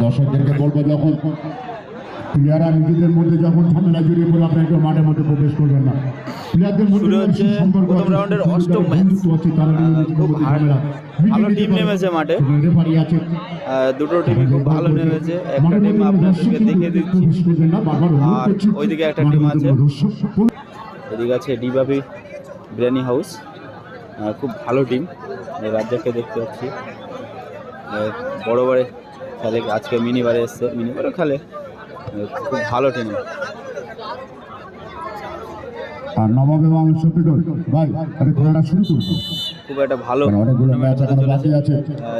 দর্শকদেরকে বলব যখন প্লেয়াররা নিজেদের মধ্যে যখন ঝামেলা জড়িয়ে পড়ে আপনারা কেউ মাঠের মধ্যে প্রবেশ করবেন না। প্লেয়ারদের মধ্যে সম্পর্ক রাউন্ডের অষ্টম ম্যাচ। খুব ভালো- টিম নেমেছে মাঠে। রেফারি আছে। দুটো টিমই খুব ভালো নেমেছে। একটা টিম আপনাদেরকে কিন্তু দিচ্ছি। আর ওইদিকে একটা টিম আছে। এদিকে আছে ডিবাবি বিরিয়ানি হাউস। খুব ভালো টিম। রাজ্জাককে দেখতে পাচ্ছি। বড় বারে খেলে আজকে মিনি বারে এসছে। মিনি বারে খেলে। খুব ভালো টিম আর নবম এবং শফিকুল। ভাই আরে ঘোড়াটা শুরু খুব একটা ভালো কারণ অনেকগুলো ম্যাচ tournament এখনও বাকি আছে।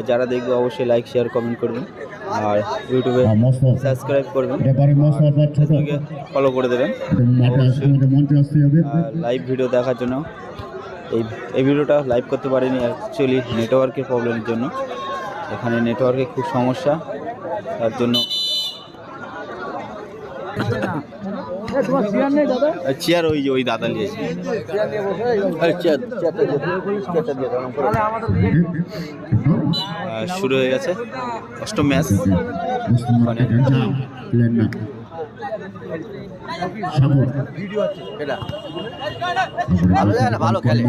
যারা দেখবে অবশ্যই লাইক শেয়ার কমেন্ট করবেন। আর ইউটিউবে সাবস্ক্রাইব করবেন। ছোট ফেসবুকে ফলো করে দেবেন। লাইভ ভিডিও দেখার জন্য এই এই ভিডিওটা লাইভ করতে পারিনি। অ্যাকচুয়ালি নেটওয়ার্কের প্রবলেমের জন্য। এখানে নেটওয়ার্কে খুব সমস্যা। তার জন্য চেয়ার ওই যে ওই দাদা নিয়েছে শুরু হয়ে গেছে অষ্টম ম্যাচ। ভালো খেলে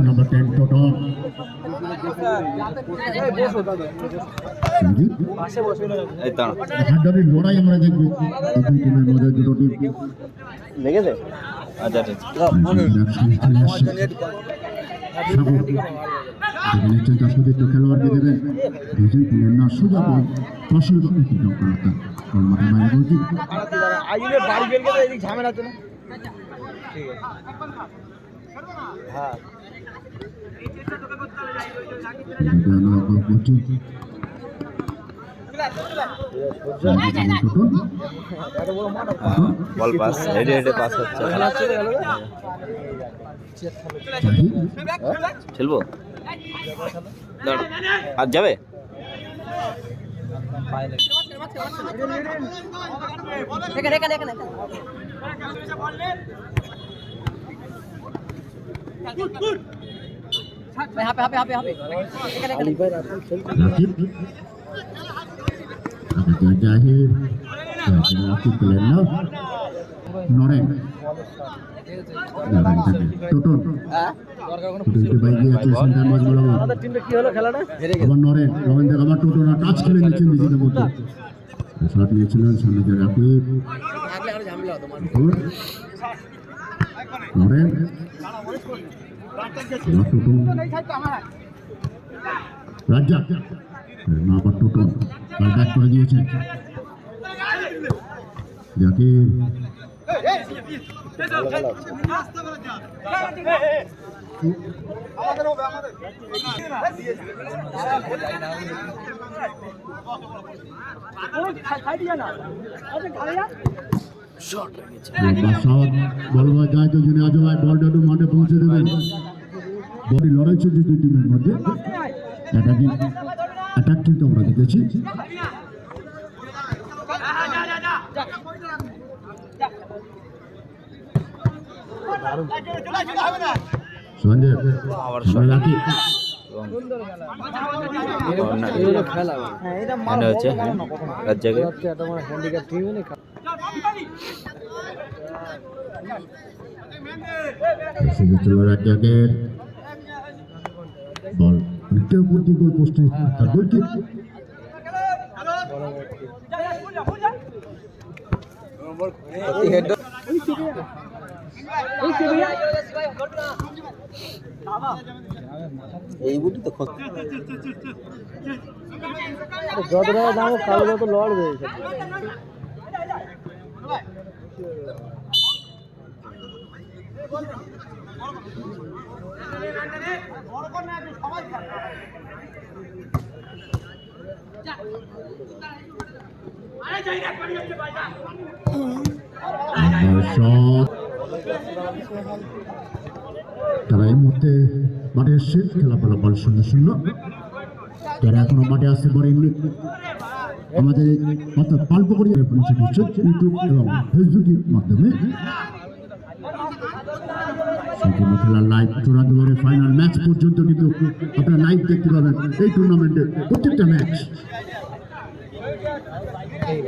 নাম্বার টেন টোটন লড়াই আমরা দেখব দুটো টিম। লেগেছে আচ্ছা ঠিক চলে তার সতীর্থ খেলোয়াড়কে দেবেন দুজন দিলেন না বল ফসল কিন্তু করাতা বল মাঠে বাইরে বলছি বলছি বল পাস হেডে হেডে পাস হচ্ছে খেলব। আর যাবে? হাপে হাপে হাপে হাপে এখানে Rakib ada Jahir. Jahir Rakib kalian. No Noreng Jangan tadi Tutun. Tutun itu baik dia tuh santai mas bola টিমটা কি আবার নরেন নরেন দেখ আবার টোটোরা টাচ খেলে নিচ্ছেন নিজেদের টোটন নরেন টোটন না টোটন ব্যাক করে দিয়েছেন জাকির। বাসাওয়াত বল ভাই গায়ে তো জেনে আজও ভাই বলটা একটু মাঠে পৌঁছে দেবেন। বডি লড়াই চলছে দুই টিমের মধ্যে। অ্যাটাক কিন্তু আমরা দেখেছি রাজ্জাকের বল। উপর দিয়ে গোল পোস্টে তার গোল কিক এই বুটি তো যত দাম কালো যত লড়বে তারা এই মুহূর্তে মাঠে এসছে। খেলা ফলাফল শূন্য শূন্য। যারা এখনও মাঠে আসতে পারেননি, আমাদের অর্থাৎ পাল্পকরি পরিচিত হচ্ছে ইউটিউব এবং ফেসবুকের মাধ্যমে। সম্পূর্ণ খেলার লাইভ চূড়ান্ত ওভারে ফাইনাল ম্যাচ পর্যন্ত কিন্তু আপনারা লাইভ দেখতে পাবেন এই টুর্নামেন্টের প্রত্যেকটা ম্যাচ এই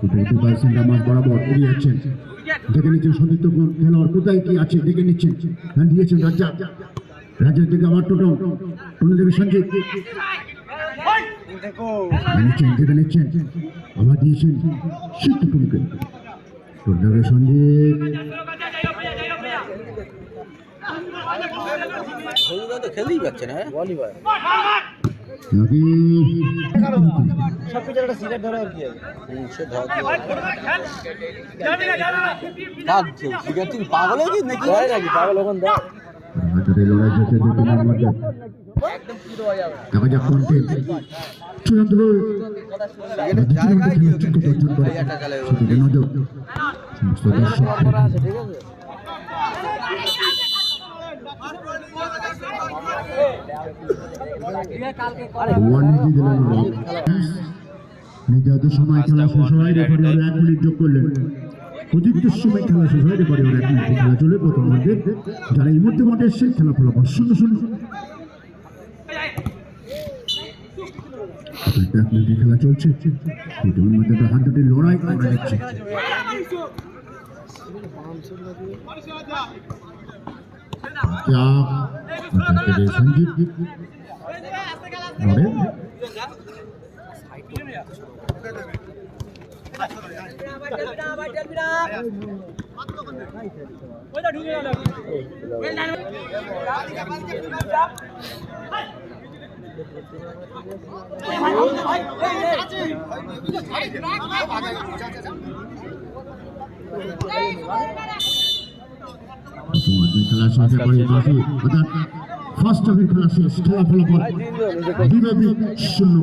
টোটো সেন্টার মাঠ বরাবর এগিয়ে যাচ্ছেন। দেখে নিচ্ছেন সতীর্থ খেলোয়াড় কোথায় কি আছে দেখে নিচ্ছেন। হ্যাঁ দিয়েছেন রাজা। রাজ্যের দিকে আমার টোটো টোটো দেবে সঞ্জীব। নিচ্ছেন দেখে নিচ্ছেন। আবার দিয়েছেন সিদ্ধ টুমকে টোটো দেবে সঞ্জীব। তো না। ভাই নাকি দেখা যাক কোন টিম চূড়ান্ত সেদিকে নজর সমস্ত দর্শক ঠিক আছে ওয়ান নিজে দিলেন নির্ধারিত সময় খেলা শেষ হয় রেফারি ওরা এক মিনিট যোগ করলেন। অতিরিক্ত সময় খেলা শেষ হয় রেফারি ওরা এক মিনিট খেলা চলে প্রথম যারা এই মুহূর্তে মাঠে এসছে খেলা ফলাফল শূন্য শূন্য। খেলা চলছে। দুই মধ্যে একটা হাত দুটি লড়াই আমরা দেখছি যা সঞ্জিত লড়ে তোমাদের ফার্স্ট হাফের খেলা শেষ খেলা ফলাফল বিরোধী শূন্য।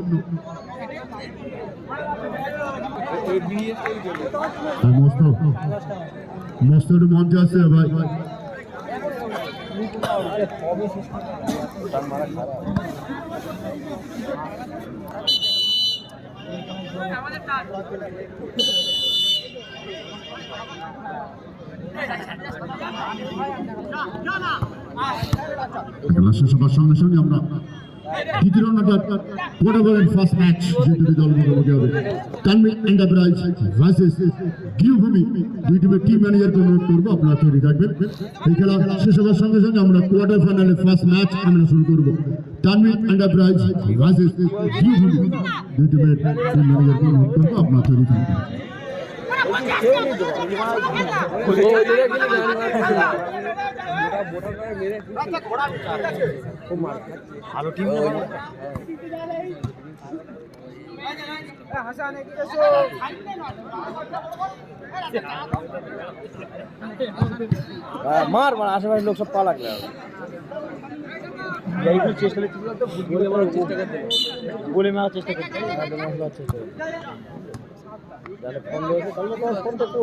মস্ত মস্ত একটু মঞ্চ আছে ভাই। খেলা শেষ হবার সঙ্গে সঙ্গে আমরা দ্বিতীয় রাউন্ডার কোয়ার্টার ফাইনাল ফার্স্ট ম্যাচ যে দল মুখোমুখি হবে। তানমিন এন্টারপ্রাইজ ভার্সেস গৃহভূমি দুই টিমের টিম ম্যানেজারকে অনুরোধ করব, আপনারা তৈরি থাকবেন। এই খেলা শেষ হবার সঙ্গে সঙ্গে আমরা কোয়ার্টার ফাইনালে ফার্স্ট ম্যাচ আমরা শুরু করব। তানমিন এন্টারপ্রাইজ ভার্সেস গৃহভূমি দুই টিমের টিম ম্যানেজারকে অনুরোধ করব, আপনারা তৈরি থাকবেন। ভালো টিম মার মার আশেপাশে লোক সব পা লাগবে এইগুলো চেষ্টা করতে বলে চেষ্টা করতে তো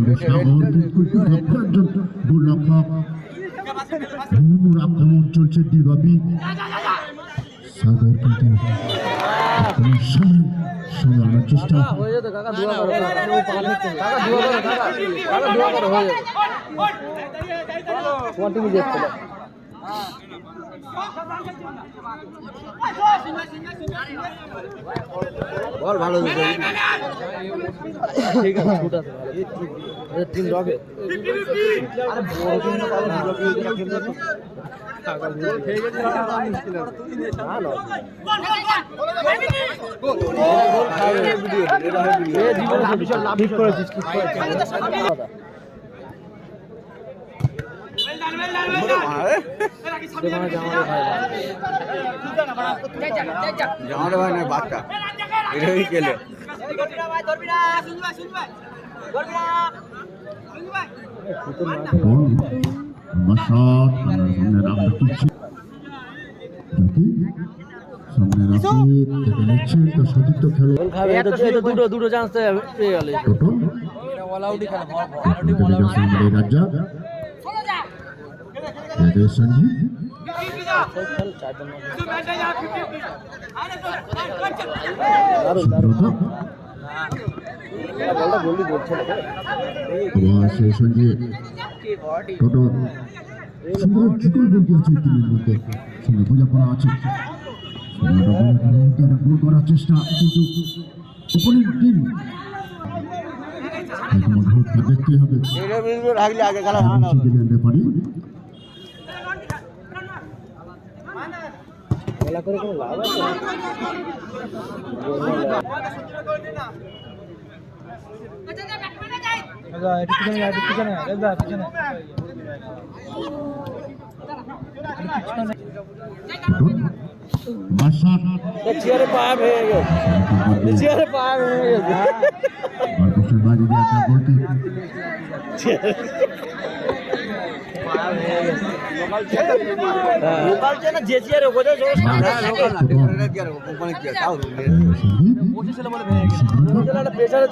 চেষ্টা ফোন দিয়েছে তাহলে তোমার গোলরক্ষক ভুমুর আক্রমণ চলছে দিবাবি সাগর কিন্তু সামনে সামনে চেষ্টা হয়ে হয়ে বল ভালো ঠিক আছে ছুট আছে টিম রবে আরে বড় টিম না না না না গোল জামাটা ভাই না বাচ্চা এটাই খেলে বল আমার আমার সামনে রাখতে সামনে রাখি দেখে নিচ্ছেন তার সতীর্থ খেলো গোল খাবে এটা তো- এটা দুটো দুটো চান্স পেয়ে গেল। টোটন সামনে সঞ্জীব। সুব্রত আবার সেই সুন্দর টিমের মধ্যে বোঝাপড়া আছে গোল করার চেষ্টা কিন্তু টিম দেখতে হবে রাখলে আগে খেলা ভালো হবে। সেদিন আনতে পারি খেলা করে কোনো লাভ আছে বাসার চেয়ারে পা ভেঙে গেছে। চেয়ারে পা ভেঙে গেছে। যে চেয়ারে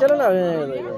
ছিল না ভেঙে গেছে।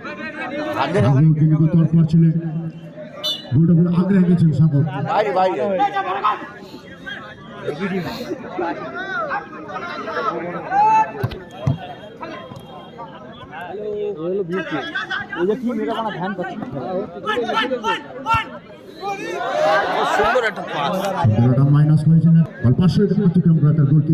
তৎপর ছিলেন গোলটা পুরো আগ্রে গেছেন সাগর। মাইনাস হয়েছিলেন অল্প অতিক্রম করে তার গোলটি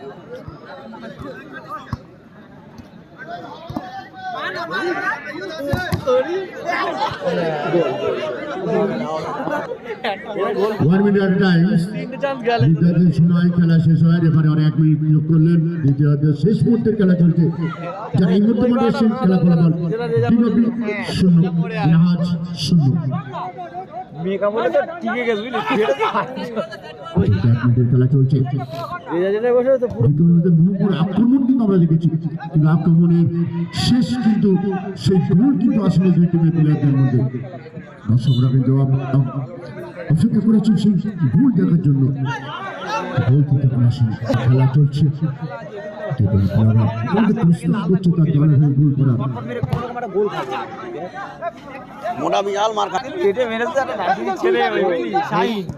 ওয়ান খেলা শেষ হয়, রেফারি আর এক মিনিট নিয়োগ করলেন। দ্বিতীয়ার্ধের শেষ মুহূর্তের খেলা চলছে। যারা এই খেলা ফলাফল। শূন্য শূন্য। মেকা বলে তো টিকে গেছে বুঝলি খেলা চলছে আমরা দেখেছি কিন্তু আক্রমণের শেষ কিন্তু সেই গোল কিন্তু আসলে দুই টিমের প্লেয়ারদের মধ্যে দর্শকরা কিন্তু আপ- আপ- অপেক্ষা করেছেন সেই গোল দেখার জন্য গোল কিন্তু এখন খেলা চলছে মোটা বিশাল মার মেরেছে ছেলে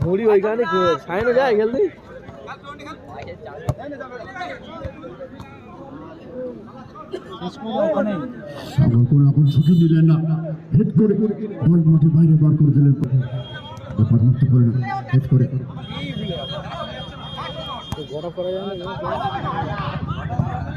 ঘড়ি ওইখানে শাইনও যায় গেল সাগর কোনো নিলেন না হেড করে বল মাঠে বাইরে বার করে দিলেন ব্যাপার করে গড়া করা যায় না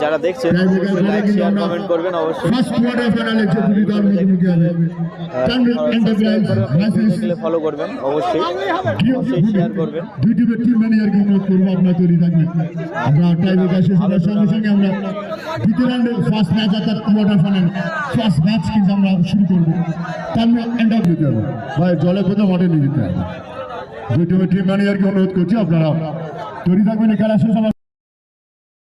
যারা দেখছেন অবশ্যই লাইক শেয়ার কমেন্ট করবেন অবশ্যই। ফার্স্ট কোয়ার্টার ফাইনালে যে দুটি দল মুখোমুখি হবে। টাইব্রেক এন্টারপ্রাইজ ভার্সেস ফলো করবেন অবশ্যই। অবশ্যই শেয়ার করবেন। দুই টিমের টিম ম্যানেজারকে অনুরোধ করব আপনার তৈরি থাকবেন আমরা টাইব্রেকার শেষ সঙ্গে সঙ্গে আমরা দ্বিতীয় রাউন্ডে ফার্স্ট ম্যাচ অর্থাৎ কোয়ার্টার ফাইনাল ফার্স্ট ম্যাচ কিন্তু আমরা শুরু করব। তারপরে এন্টার দিতে হবে। ভাই জলে কোথাও মাঠে নিয়ে যেতে হবে। দুই টিমের টিম ম্যানেজারকে অনুরোধ করছি আপনারা তৈরি থাকবেন এই খেলা শেষ